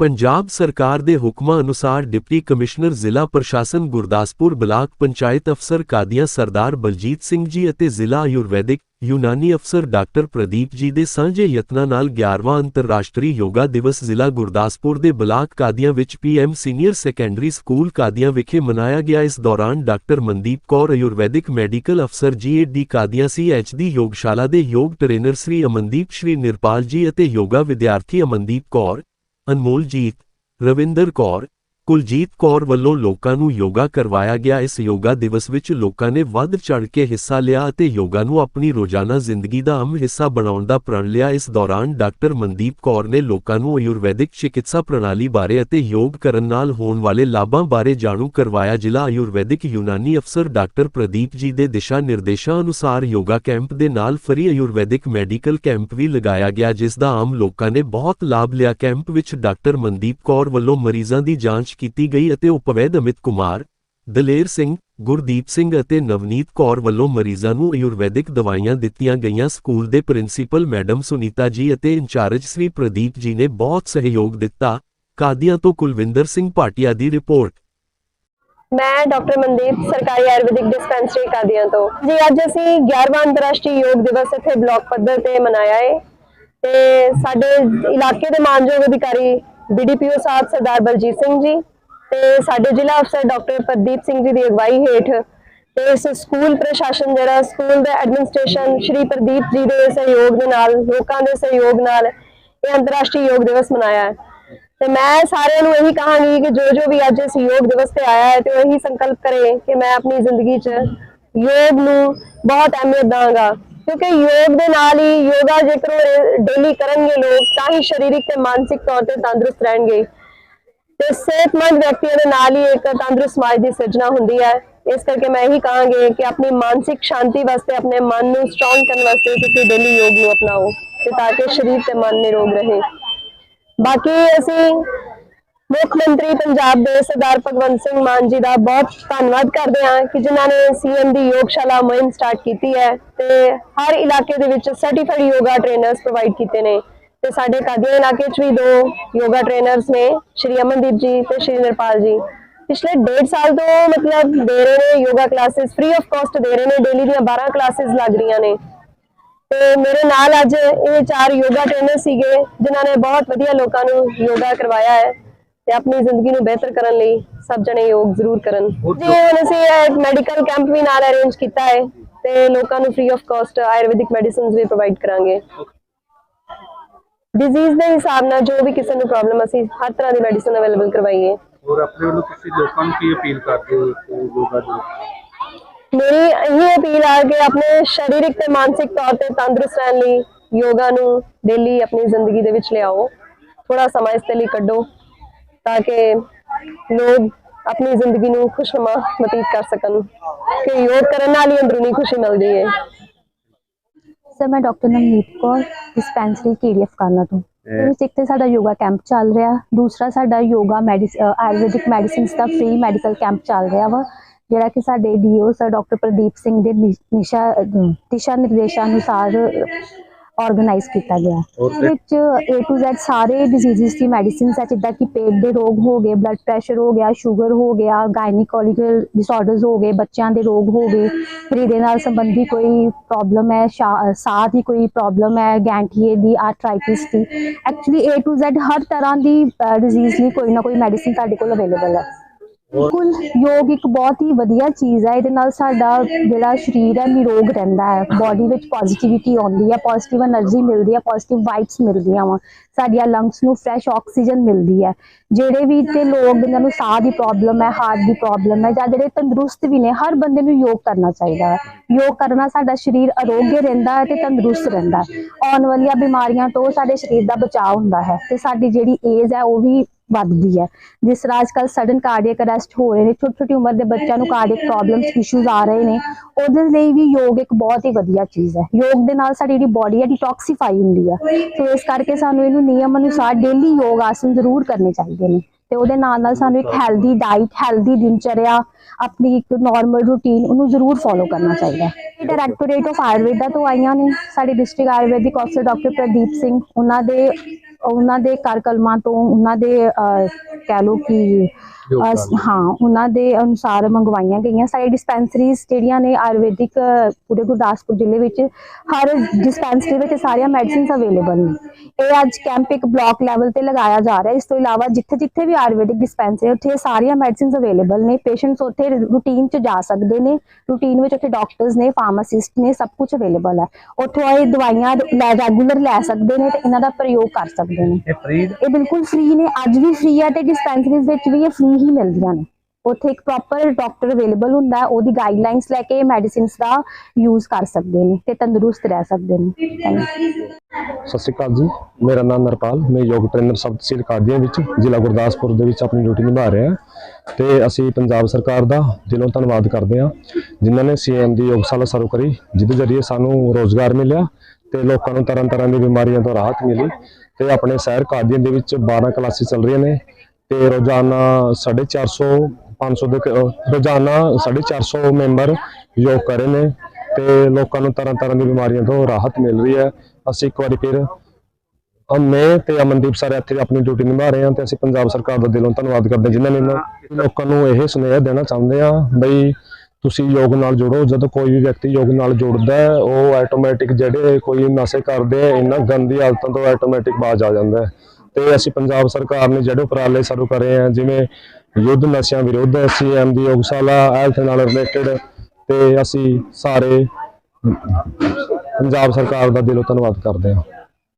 ਪੰਜਾਬ ਸਰਕਾਰ ਦੇ ਹੁਕਮਾਂ ਅਨੁਸਾਰ ਡਿਪਟੀ ਕਮਿਸ਼ਨਰ ਜ਼ਿਲ੍ਹਾ ਪ੍ਰਸ਼ਾਸਨ ਗੁਰਦਾਸਪੁਰ ਬਲਾਕ ਪੰਚਾਇਤ ਅਫਸਰ ਕਾਦੀਆਂ ਸਰਦਾਰ ਬਲਜੀਤ ਸਿੰਘ ਜੀ ਅਤੇ ਜ਼ਿਲ੍ਹਾ ਆਯੁਰਵੈਦਿਕ ਯੂਨਾਨੀ ਅਫਸਰ ਡਾਕਟਰ ਪ੍ਰਦੀਪ ਜੀ ਦੇ ਸਾਂਝੇ ਯਤਨਾਂ ਨਾਲ 11ਵਾਂ ਅੰਤਰਰਾਸ਼ਟਰੀ ਯੋਗਾ ਦਿਵਸ ਜ਼ਿਲ੍ਹਾ ਗੁਰਦਾਸਪੁਰ ਦੇ ਬਲਾਕ ਕਾਦੀਆਂ ਵਿੱਚ PM senior secondary school Qadian ਵਿਖੇ ਮਨਾਇਆ ਗਿਆ। ਇਸ ਦੌਰਾਨ ਡਾਕਟਰ ਮਨਦੀਪ ਕੌਰ, ਆਯੁਰਵੈਦਿਕ ਮੈਡੀਕਲ ਅਫਸਰ ਜੀਏਡੀ ਕਾਦੀਆਂ ਸੀਐਚ ਦੀ ਯੋਗਸ਼ਾਲਾ ਦੇ ਯੋਗ ਟ੍ਰੇਨਰ ਸ੍ਰੀ ਅਮਨਦੀਪ, ਸ਼੍ਰੀ ਨਿਰਪਾਲ ਜੀ ਅਤੇ ਯੋਗਾ ਵਿਦਿਆਰਥੀ ਅਮਨਦੀਪ ਕੌਰ ਅਨਮੋਲਜੀਤ ਰਵਿੰਦਰ ਕੌਰ ਕੁਲਜੀਤ ਕੌਰ ਵੱਲੋਂ ਲੋਕਾਂ ਨੂੰ ਯੋਗਾ ਕਰਵਾਇਆ ਗਿਆ। ਇਸ ਯੋਗਾ ਦਿਵਸ ਵਿੱਚ ਲੋਕਾਂ ਨੇ ਵੱਧ ਚੜ ਕੇ ਹਿੱਸਾ ਲਿਆ ਅਤੇ ਯੋਗਾ ਨੂੰ ਆਪਣੀ ਰੋਜ਼ਾਨਾ ਜ਼ਿੰਦਗੀ ਦਾ ਅਹਿਮ ਹਿੱਸਾ ਬਣਾਉਣ ਦਾ ਪ੍ਰਣ ਲਿਆ। ਇਸ ਦੌਰਾਨ ਡਾਕਟਰ ਮਨਦੀਪ ਕੌਰ ਨੇ ਲੋਕਾਂ ਨੂੰ ਆਯੁਰਵੈਦਿਕ ਚਿਕਿਤਸਾ ਪ੍ਰਣਾਲੀ ਬਾਰੇ ਅਤੇ ਯੋਗ ਕਰਨ ਨਾਲ ਹੋਣ ਵਾਲੇ ਲਾਭਾਂ ਬਾਰੇ ਜਾਣੂ ਕਰਵਾਇਆ। ਜ਼ਿਲ੍ਹਾ ਆਯੁਰਵੈਦਿਕ ਯੂਨਾਨੀ ਅਫਸਰ ਡਾਕਟਰ ਪ੍ਰਦੀਪ ਜੀ ਦੇ ਦਿਸ਼ਾ ਨਿਰਦੇਸ਼ਾਂ ਅਨੁਸਾਰ ਯੋਗਾ ਕੈਂਪ ਦੇ ਨਾਲ ਫਰੀ ਆਯੁਰਵੈਦਿਕ ਮੈਡੀਕਲ ਕੈਂਪ ਵੀ ਲਗਾਇਆ ਗਿਆ, ਜਿਸ ਦਾ ਆਮ ਲੋਕਾਂ ਨੇ ਬਹੁਤ ਲਾਭ ਲਿਆ। ਕੈਂਪ ਵਿੱਚ ਡਾਕਟਰ ਮਨਦੀਪ ਕੌਰ ਵੱਲੋਂ ਮਰੀਜ਼ਾਂ ਦੀ ਜਾਂਚ ਕੀਤੀ ਗਈ ਅਤੇ ਉਪਵੈਦ ਅਮਿਤ ਕੁਮਾਰ, ਦਲੇਰ ਸਿੰਘ, ਗੁਰਦੀਪ ਸਿੰਘ ਅਤੇ ਨਵਨੀਤ ਕੌਰ ਵੱਲੋਂ ਮਰੀਜ਼ਾਂ ਨੂੰ ਆਯੁਰਵੈਦਿਕ ਦਵਾਈਆਂ ਦਿੱਤੀਆਂ ਗਈਆਂ। ਸਕੂਲ ਦੇ ਪ੍ਰਿੰਸੀਪਲ ਮੈਡਮ ਸੁਨੀਤਾ ਜੀ ਅਤੇ ਇੰਚਾਰਜ ਸ੍ਰੀ ਪ੍ਰਦੀਪ ਜੀ ਨੇ ਬਹੁਤ ਸਹਿਯੋਗ ਦਿੱਤਾ। ਕਾਦੀਆਂ ਤੋਂ ਕੁਲਵਿੰਦਰ ਸਿੰਘ ਭਾਟੀਆ ਦੀ ਰਿਪੋਰਟ। ਮੈਂ ਡਾਕਟਰ ਮਨਦੀਪ, ਸਰਕਾਰੀ ਆਯੁਰਵੈਦਿਕ ਡਿਸਪੈਂਸਰੀ ਕਾਦੀਆਂ ਤੋਂ। ਜੀ, ਅੱਜ ਅਸੀਂ 11ਵਾਂ ਅੰਤਰਰਾਸ਼ਟਰੀ ਯੋਗ ਦਿਵਸ ਇੱਥੇ ਬਲਾਕ ਪੱਧਰ ਤੇ ਮਨਾਇਆ ਹੈ ਤੇ ਸਾਡੇ ਇਲਾਕੇ ਦੇ ਮਾਨਯੋਗ ਅਧਿਕਾਰੀ ਬੀਡੀਪੀਓ ਸਾਹਿਬ ਸਰਦਾਰ ਬਲਜੀਤ ਸਿੰਘ ਜੀ ਤੇ ਸਾਡੇ ਜ਼ਿਲ੍ਹਾ ਅਫਸਰ ਡਾਕਟਰ ਪ੍ਰਦੀਪ ਸਿੰਘ ਜੀ ਦੀ ਅਗਵਾਈ ਹੇਠ ਤੇ ਇਸ ਸਕੂਲ ਪ੍ਰਸ਼ਾਸਨ ਜਿਹੜਾ ਸਕੂਲ ਦਾ ਐਡਮਿਨਿਸਟ੍ਰੇਸ਼ਨ ਸ਼੍ਰੀ ਪ੍ਰਦੀਪ ਜੀ ਦੇ ਸਹਿਯੋਗ ਦੇ ਨਾਲ, ਲੋਕਾਂ ਦੇ ਸਹਿਯੋਗ ਨਾਲ ਇਹ ਅੰਤਰਰਾਸ਼ਟਰੀ ਯੋਗ ਦਿਵਸ ਮਨਾਇਆ ਹੈ। ਤੇ ਮੈਂ ਸਾਰਿਆਂ ਨੂੰ ਇਹੀ ਕਹਾਂਗੀ ਕਿ ਜੋ ਜੋ ਵੀ ਅੱਜ ਇਸ ਯੋਗ ਦਿਵਸ ਤੇ ਆਇਆ ਹੈ ਤੇ ਉਹ ਇਹੀ ਸੰਕਲਪ ਕਰੇ ਕਿ ਮੈਂ ਆਪਣੀ ਜ਼ਿੰਦਗੀ 'ਚ ਯੋਗ ਨੂੰ ਬਹੁਤ ਅਹਿਮੀਅਤ ਦਾਂਗਾ। ਕਿਉਂਕਿ ਯੋਗ ਦੇ ਨਾਲ ਹੀ ਯੋਗਾ ਜੇਕਰ ਡੇਲੀ ਕਰਨਗੇ ਲੋਕ, ਤਾਂ ਹੀ ਸਰੀਰਕ ਤੇ ਮਾਨਸਿਕ ਤੌਰ ਤੇ ਤੰਦਰੁਸਤ ਰਹਿਣਗੇ। ਤੇ ਸਿਹਤਮੰਦ ਵਿਅਕਤੀਆਂ ਦੇ ਨਾਲ ਹੀ ਇੱਕ ਤੰਦਰੁਸਤ ਸਮਾਜ ਦੀ ਸਿਰਜਣਾ ਹੁੰਦੀ ਹੈ। ਇਸ ਕਰਕੇ ਮੈਂ ਇਹੀ ਕਹਾਂਗੀ ਕਿ ਆਪਣੀ ਮਾਨਸਿਕ ਸ਼ਾਂਤੀ ਵਾਸਤੇ, ਆਪਣੇ ਮਨ ਨੂੰ ਸਟਰੋਂਗ ਕਰਨ ਵਾਸਤੇ ਤੁਸੀਂ ਡੇਲੀ ਯੋਗ ਨੂੰ ਅਪਣਾਓ, ਤੇ ਤਾਂ ਕਿ ਸਰੀਰ ਤੇ ਮਨ ਨਿਰੋਗ ਰਹੇ। ਬਾਕੀ ਅਸੀਂ ਮੁੱਖ ਮੰਤਰੀ ਪੰਜਾਬ ਦੇ ਸਰਦਾਰ ਭਗਵੰਤ ਸਿੰਘ ਮਾਨ ਜੀ ਦਾ ਬਹੁਤ ਧੰਨਵਾਦ ਕਰਦੇ ਹਾਂ ਕਿ ਜਿਨ੍ਹਾਂ ਨੇ ਸੀਐਮ ਦੀ ਯੋਗਸ਼ਾਲਾ ਮੁਹਿੰਮ ਸਟਾਰਟ ਕੀਤੀ ਹੈ ਤੇ ਹਰ ਇਲਾਕੇ ਦੇ ਵਿੱਚ ਸਰਟੀਫਾਈਡ ਯੋਗਾ ਟ੍ਰੇਨਰਸ ਪ੍ਰੋਵਾਈਡ ਕੀਤੇ ਨੇ। ਤੇ ਸਾਡੇ ਕਾਦੀਆਂ ਇਲਾਕੇ 'ਚ ਵੀ ਦੋ ਯੋਗਾ ਟ੍ਰੇਨਰਸ ਨੇ, ਸ਼੍ਰੀ ਅਮਨਦੀਪ ਜੀ ਤੇ ਸ਼੍ਰੀ ਨਿਰਪਾਲ ਜੀ। ਪਿਛਲੇ 1.5 ਸਾਲ ਤੋਂ ਮਤਲਬ ਦੇ ਰਹੇ ਨੇ yoga classes free of cost ਦੇ ਰਹੇ ਨੇ ਡੇਲੀ ਦੀਆਂ 12 ਕਲਾਸਿਸ ਲੱਗ ਰਹੀਆਂ ਨੇ। ਤੇ ਮੇਰੇ ਨਾਲ ਅੱਜ ਇਹ ਚਾਰ ਯੋਗਾ ਟ੍ਰੇਨਰ ਸੀਗੇ, ਜਿਨ੍ਹਾਂ ਨੇ ਬਹੁਤ ਵਧੀਆ ਲੋਕਾਂ ਨੂੰ ਯੋਗਾ ਕਰਵਾਇਆ ਹੈ। ਤੇ ਆਪਣੀ ਜ਼ਿੰਦਗੀ ਨੂੰ ਬਿਹਤਰ ਕਰਨ ਲਈ ਸਭ ਜਣੇ ਯੋਗ ਜ਼ਰੂਰ ਕਰਨ। ਜੀ ਹੁਣ ਅਸੀਂ ਇੱਕ ਮੈਡੀਕਲ ਕੈਂਪ ਵੀ ਨਾਲ ਅਰੇਂਜ ਕੀਤਾ ਹੈ ਤੇ ਲੋਕਾਂ ਨੂੰ free of cost Ayurvedic medicines we provide ਕਰਾਂਗੇ। ਡਿਜ਼ੀਜ਼ ਦੇ ਹਿਸਾਬ ਨਾਲ ਜੋ ਵੀ ਕਿਸੇ ਨੂੰ ਪ੍ਰੋਬਲਮ ਅਸੀਂ ਹਰ ਤਰ੍ਹਾਂ ਦੀ ਮੈਡੀਸਿਨ ਅਵੇਲੇਬਲ ਕਰਵਾਈਏ। ਔਰ ਆਪਣੇ ਵੱਲੋਂ ਤੁਸੀਂ ਲੋਕਾਂ ਨੂੰ ਕੀ ਅਪੀਲ ਕਰਦੇ ਹੋ ਕਿ ਯੋਗਾ ਦੇ ਮੇਰੀ ਇਹ ਅਪੀਲ ਹੈ ਕਿ ਆਪਣੇ ਸਰੀਰਕ ਤੇ ਮਾਨਸਿਕ ਤੌਰ ਤੇ ਤੰਦਰੁਸਤ ਰਹਿਣ ਲਈ ਯੋਗਾ ਨੂੰ ਡੇਲੀ ਆਪਣੀ ਜ਼ਿੰਦਗੀ ਦੇ ਵਿੱਚ ਲਿਆਓ। ਥੋੜਾ ਸਮਾਂ ਇਸ ਲਈ ਕੱਢੋ। ਤਾਂ ਕਿ ਲੋਕ ਆਪਣੀ ਜ਼ਿੰਦਗੀ ਨੂੰ ਖੁਸ਼ਨੁਮਾ ਬਤੀਤ ਕਰ ਸਕਣ ਕਿ ਯੋਗ ਕਰਨ ਨਾਲ ਹੀ ਅੰਦਰੂਨੀ ਖੁਸ਼ੀ ਮਿਲਦੀ ਹੈ ਸਰ ਮੈਂ ਡਾਕਟਰ ਨਵਨੀਤ ਕੌਰ ਡਿਸਪੈਂਸਰੀ ਕੀੜੀਐਫ ਕਾਨਾ ਤੋਂ। ਤੇ ਵਿੱਚ ਇੱਕ ਤੇ ਸਾਡਾ ਯੋਗਾ ਕੈਂਪ ਚੱਲ ਰਿਹਾ ਦੂਸਰਾ ਸਾਡਾ ਯੋਗਾ ਆਯੁਰਵੈਦਿਕ ਮੈਡੀਸਿਨਸ ਦਾ ਫ੍ਰੀ ਮੈਡੀਕਲ ਕੈਂਪ ਚੱਲ ਰਿਹਾ ਵਾ ਜਿਹੜਾ ਕਿ ਸਾਡੇ DO sir doctor Pradeep Singh ਦੇ ਨਿਸ਼ਾ ਦਿਸ਼ਾ ਨਿਰਦੇਸ਼ਾਂ ਅਨੁਸਾਰ ਆਰਗੇਨਾਈਜ਼ ਕੀਤਾ ਗਿਆ। ਇਹਦੇ ਵਿੱਚ A to Z ਸਾਰੇ ਡਿਜ਼ੀਜ਼ਸ ਦੀ ਮੈਡੀਸਿਨਸ ਹੈ ਜਿੱਦਾਂ ਕਿ ਪੇਟ ਦੇ ਰੋਗ ਹੋ ਗਏ ਬਲੱਡ ਪ੍ਰੈਸ਼ਰ ਹੋ ਗਿਆ ਸ਼ੂਗਰ ਹੋ ਗਿਆ ਗਾਇਨੀਕੋਲੋਜੀਕਲ ਡਿਸਆਰਡਰਸ ਹੋ ਗਏ ਬੱਚਿਆਂ ਦੇ ਰੋਗ ਹੋ ਗਏ। ਹ੍ਰਿਦੇ ਨਾਲ ਸੰਬੰਧੀ ਕੋਈ ਪ੍ਰੋਬਲਮ ਹੈ ਸਾਹ ਦੀ ਕੋਈ ਪ੍ਰੋਬਲਮ ਹੈ ਗੈਂਠੀਏ ਦੀ ਆਰਥਰਾਈਟਿਸ ਦੀ। ਐਕਚੁਅਲੀ A to Z ਹਰ ਤਰ੍ਹਾਂ ਦੀ ਡਿਜ਼ੀਜ਼ ਲਈ ਕੋਈ ਨਾ ਕੋਈ ਮੈਡੀਸਿਨ ਸਾਡੇ ਕੋਲ ਅਵੇਲੇਬਲ ਹੈ। ਬਿਲਕੁਲ, ਯੋਗ ਇੱਕ ਬਹੁਤ ਹੀ ਵਧੀਆ ਚੀਜ਼ ਹੈ, ਇਹਦੇ ਨਾਲ ਸਾਡਾ ਜਿਹੜਾ ਸਰੀਰ ਹੈ, ਨਿਰੋਗ ਰਹਿੰਦਾ ਹੈ ਬਾਡੀ ਵਿੱਚ ਪੋਜ਼ਿਟਿਵਿਟੀ ਆਉਂਦੀ ਹੈ ਪੋਜ਼ਿਟਿਵ એનર્ਜੀ ਮਿਲਦੀ ਹੈ ਪੋਜ਼ਿਟਿਵ ਵਾਈਬਸ ਮਿਲਦੀਆਂ ਵਾ, ਸਾਡੀਆਂ ਲੰਗਸ ਨੂੰ ਫਰੈਸ਼ ਆਕਸੀਜਨ ਮਿਲਦੀ ਹੈ, ਜਿਹੜੇ ਵੀ ਤੇ ਲੋਕ ਜਿਨ੍ਹਾਂ ਨੂੰ ਸਾਹ ਦੀ ਪ੍ਰੋਬਲਮ ਹੈ ਹਾਰਟ ਦੀ ਪ੍ਰੋਬਲਮ ਹੈ, ਜਾਂ ਜਿਹੜੇ ਤੰਦਰੁਸਤ ਵੀ ਨੇ, ਹਰ ਬੰਦੇ ਨੂੰ ਯੋਗ ਕਰਨਾ ਚਾਹੀਦਾ ਹੈ, ਯੋਗ ਕਰਨਾ ਸਾਡਾ ਸਰੀਰ ਅਰੋਗਯ ਰਹਿੰਦਾ ਹੈ ਤੇ ਤੰਦਰੁਸਤ ਰਹਿੰਦਾ ਆਉਣ ਵਾਲੀਆਂ ਬਿਮਾਰੀਆਂ ਤੋਂ ਸਾਡੇ ਸਰੀਰ ਦਾ ਬਚਾਅ ਹੁੰਦਾ ਹੈ, ਤੇ ਸਾਡੀ ਜਿਹੜੀ ਏਜ ਹੈ, ਉਹ ਵੀ ਵੱਧਦੀ ਹੈ। ਜਿਸ ਤਰ੍ਹਾਂ ਅੱਜਕੱਲ ਸਡਨ ਕਾਰਡੀਅਕ ਅਰੈਸਟ ਹੋ ਰਹੇ ਨੇ ਛੋਟੀ ਛੋਟੀ ਉਮਰ ਦੇ ਬੱਚਿਆਂ ਨੂੰ ਕਾਰਡੀਅਕ ਪ੍ਰੋਬਲਮਸ ਇਸ਼ੂਜ਼ ਆ ਰਹੇ ਨੇ, ਉਹਦੇ ਲਈ ਵੀ ਯੋਗ ਇੱਕ ਬਹੁਤ ਹੀ ਵਧੀਆ ਚੀਜ਼ ਹੈ। ਯੋਗ ਦੇ ਨਾਲ ਸਾਡੀ ਜਿਹੜੀ ਬਾਡੀ ਹੈ ਡਿਟੌਕਸੀਫਾਈ ਹੁੰਦੀ ਹੈ। ਤੇ ਇਸ ਕਰਕੇ ਸਾਨੂੰ ਇਹਨੂੰ ਨਿਯਮ ਅਨੁਸਾਰ ਡੇਲੀ ਯੋਗ ਆਸਨ ਜ਼ਰੂਰ ਕਰਨੇ ਚਾਹੀਦੇ ਨੇ। ਤੇ ਉਹਦੇ ਨਾਲ ਨਾਲ ਸਾਨੂੰ ਇੱਕ ਹੈਲਦੀ ਡਾਈਟ ਹੈਲਦੀ ਦਿਨਚਰਿਆ, ਆਪਣੀ ਇੱਕ ਨਾਰਮਲ ਰੂਟੀਨ ਉਹਨੂੰ ਜ਼ਰੂਰ ਫੋਲੋ ਕਰਨਾ ਚਾਹੀਦਾ ਹੈ। ਡਾਇਰੈਕਟੋਰੇਟ ਆਫ ਆਯੁਰਵੇਦਾ ਤੋਂ ਆਈਆਂ ਨੇ। ਸਾਡੇ ਡਿਸਟ੍ਰਿਕਟ ਆਯੁਰਵੈਦਿਕ ਅਫਸਰ ਡਾਕਟਰ ਪ੍ਰਦੀਪ ਸਿੰਘ ਉਹਨਾਂ ਦੇ ਉਹਨਾਂ ਦੇ ਕਾਰਕਲਮਾਂ ਤੋਂ ਉਹਨਾਂ ਦੇ ਅਹ, ਕਹਿ ਲਓ ਕਿ ਹਾਂ ਉਹਨਾਂ ਦੇ ਅਨੁਸਾਰ ਮੰਗਵਾਈਆਂ ਗਈਆਂ ਸਾਡੀ ਡਿਸਪੈਂਸਰੀਜ਼ ਜਿਹੜੀਆਂ ਨੇ ਆਯੁਰਵੈਦਿਕ ਪੂਰੇ ਗੁਰਦਾਸਪੁਰ ਜ਼ਿਲ੍ਹੇ ਵਿੱਚ ਹਰ ਡਿਸਪੈਂਸਰੀ ਵਿੱਚ ਸਾਰੀਆਂ ਮੈਡੀਸਿਨਸ ਅਵੇਲੇਬਲ ਨੇ। ਇਹ ਅੱਜ ਕੈਂਪ ਇੱਕ ਬਲਾਕ ਲੈਵਲ ਤੇ ਲਗਾਇਆ ਜਾ ਰਿਹਾ। ਇਸ ਤੋਂ ਇਲਾਵਾ ਜਿੱਥੇ ਜਿੱਥੇ ਵੀ ਆਯੁਰਵੈਦਿਕ ਡਿਸਪੈਂਸਰੀ ਉੱਥੇ ਸਾਰੀਆਂ ਮੈਡੀਸਿਨਸ ਅਵੇਲੇਬਲ ਨੇ। ਪੇਸ਼ੈਂਟਸ ਉੱਥੇ ਰੂਟੀਨ 'ਚ ਜਾ ਸਕਦੇ ਨੇ। ਰੂਟੀਨ ਵਿੱਚ ਉੱਥੇ ਡਾਕਟਰਸ ਨੇ ਫਾਰਮਾਸਿਸਟ ਨੇ ਸਭ ਕੁਝ ਅਵੇਲੇਬਲ ਹੈ। ਉੱਥੋਂ ਇਹ ਦਵਾਈਆਂ ਰੈਗੂਲਰ ਲੈ ਸਕਦੇ ਨੇ ਤੇ ਇਹਨਾਂ ਦਾ ਪ੍ਰਯੋਗ ਕਰ ਸਕਦੇ ਨੇ। ਇਹ ਬਿਲਕੁਲ ਫ੍ਰੀ ਨੇ। ਅੱਜ ਵੀ ਫ੍ਰੀ ਹੈ ਤੇ ਡਿਸਪੈਂਸਰੀਜ਼ ਵਿੱਚ ਵੀ ਇਹ ਫ੍ਰੀ ਹੀ ਮਿਲਦੀਆਂ ਨੇ। ਉੱਥੇ ਇੱਕ ਪ੍ਰੋਪਰ ਡਾਕਟਰ ਅਵੇਲੇਬਲ ਹੁੰਦਾ, ਉਹਦੀ ਗਾਈਡਲਾਈਨਸ ਲੈ ਕੇ ਮੈਡੀਸਿਨਸ ਦਾ ਯੂਜ਼ ਕਰ ਸਕਦੇ ਨੇ ਤੇ ਤੰਦਰੁਸਤ ਰਹਿ ਸਕਦੇ ਨੇ। ਸਤਿ ਸ਼੍ਰੀ ਅਕਾਲ ਜੀ, ਮੇਰਾ ਨਾਮ ਨਰਪਾਲ, ਮੈਂ ਯੋਗ ਟ੍ਰੇਨਰ ਸਬ ਤਹਿਸੀਲ ਕਾਦੀਆਂ ਵਿੱਚ ਜ਼ਿਲ੍ਹਾ ਗੁਰਦਾਸਪੁਰ ਦੇ ਵਿੱਚ ਆਪਣੀ ਡਿਊਟੀ ਨਿਭਾ ਰਿਹਾ। ਤੇ ਅਸੀਂ ਪੰਜਾਬ ਸਰਕਾਰ ਦਾ ਦਿਲੋਂ ਧੰਨਵਾਦ ਕਰਦੇ ਹਾਂ, ਜਿਨ੍ਹਾਂ ਨੇ ਸੀਐਮ ਦੀ ਯੋਗਸ਼ਾਲਾ ਸ਼ੁਰੂ ਕਰੀ, ਜਿਹਦੇ ਜ਼ਰੀਏ ਸਾਨੂੰ ਰੋਜ਼ਗਾਰ ਮਿਲਿਆ ਤੇ ਲੋਕਾਂ ਨੂੰ ਤਰ੍ਹਾਂ ਤਰ੍ਹਾਂ ਦੀ ਬਿਮਾਰੀਆਂ ਤੋਂ ਰਾਹਤ ਮਿਲੀ ਤੇ ਆਪਣੇ ਸ਼ਹਿਰ ਕਾਦੀਆਂ ਦੇ ਵਿੱਚ 12 ਕਲਾਸਿਸ ਚੱਲ ਰਹੀਆਂ ਨੇ। ਤੇ ਰੋਜ਼ਾਨਾ 450 500 ਦੇ ਕ- ਅਹ ਰੋਜ਼ਾਨਾ 450 ਮੈਂਬਰ ਯੋਗ ਕਰ ਰਹੇ ਨੇ ਤੇ ਲੋਕਾਂ ਨੂੰ ਤਰ੍ਹਾਂ ਤਰ੍ਹਾਂ ਦੀ ਬਿਮਾਰੀਆਂ ਤੋਂ ਰਾਹਤ ਮਿਲ ਰਹੀ ਹੈ। ਅਸੀਂ ਇੱਕ ਵਾਰੀ ਫਿਰ ਮੈਂ ਤੇ ਅਮਨਦੀਪ ਸਰ ਇੱਥੇ ਆਪਣੀ ਡਿਊਟੀ ਨਿਭਾ ਰਹੇ ਹਾਂ ਤੇ ਅਸੀਂ ਪੰਜਾਬ ਸਰਕਾਰ ਦਾ ਦਿਲੋਂ ਧੰਨਵਾਦ ਕਰਦੇ ਹਾਂ, ਜਿਨ੍ਹਾਂ ਨੇ ਲੋਕਾਂ ਨੂੰ ਇਹ ਸੁਨੇਹਾ ਦੇਣਾ ਚਾਹੁੰਦੇ ਆ ਬਈ ਤੁਸੀਂ ਯੋਗ ਨਾਲ ਜੁੜੋ। ਜਦੋਂ ਕੋਈ ਵੀ ਵਿਅਕਤੀ ਯੋਗ ਨਾਲ ਜੁੜਦਾ ਹੈ, ਉਹ ਆਟੋਮੈਟਿਕ ਜਿਹੜੇ ਕੋਈ ਨਸ਼ੇ ਕਰਦੇ ਆ, ਇਹਨਾਂ ਗੰਦੀ ਆਦਤਾਂ ਤੋਂ ਆਟੋਮੈਟਿਕ ਬਾਜ਼ ਆ ਜਾਂਦਾ ਹੈ। ਤੇ ਅਸੀਂ ਪੰਜਾਬ ਸਰਕਾਰ ਨੇ ਜਿਹੜੇ ਉਪਰਾਲੇ ਸ਼ੁਰੂ ਕਰੇ ਆ, ਜਿਵੇਂ ਯੁੱਧ ਨਸ਼ਿਆਂ ਵਿਰੁੱਧ ਸੀਐਮ ਦੀ ਯੋਗਸ਼ਾਲਾ ਹੈਲਥ ਨਾਲ ਰਿਲੇਟਡ ਤੇ ਅਸੀਂ ਸਾਰੇ ਪੰਜਾਬ ਸਰਕਾਰ ਦਾ ਦਿਲੋਂ ਧੰਨਵਾਦ ਕਰਦੇ ਹਾਂ।